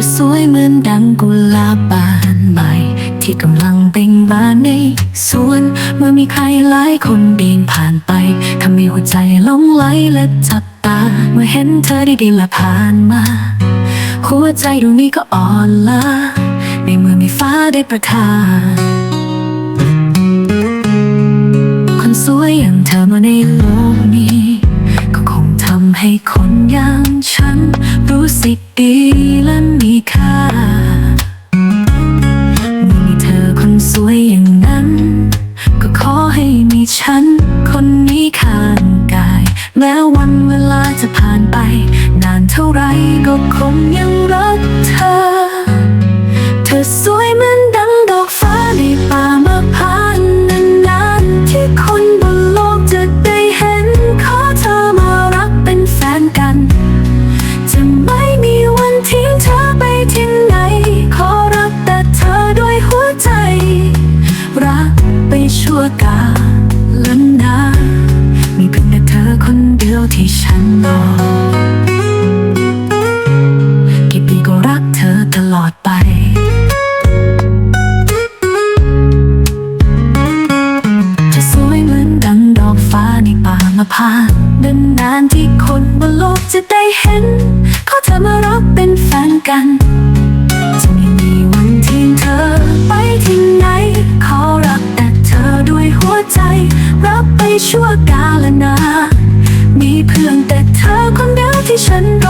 อสวยเหมือนดังกุหลาบบานใหม่ ที่กำลังเบ่งบานในสวนเมื่อมีใครหลายคนเดินผ่านไปทำให้หัวใจหลงไหลและจับตา เมื่อเห็นเธอได้เดีละผ่านมา หัวใจดวงนี้ก็อ่อนล้าในเมื่อมีฟ้าได้ประทานคนสวยอย่างเธอมาในโลกนี้ ก็คงทำให้คนอย่างฉัน รู้สึกดีและมีค่าเมื่อมีเธอคนสวยอย่างนั้น ก็ขอให้มีฉัน คนนี้ข้างกาย แม้วันเวลาจะผ่านไป นานเท่าไรก็คงยังรักเธอ เธอสวยเหมือน ป่ามะพร้าวานานที่คนบนโลกจะได้เห็นขอเธอมารักเป็นแฟนกัน จะไม่มีวันทิ้งเธอไปที่ไหน ขอรักแต่เธอด้วยหัวใจ รับไปชั่วกาลนา มีเพื่อนแต่เธอคนเดียวที่ฉันรอ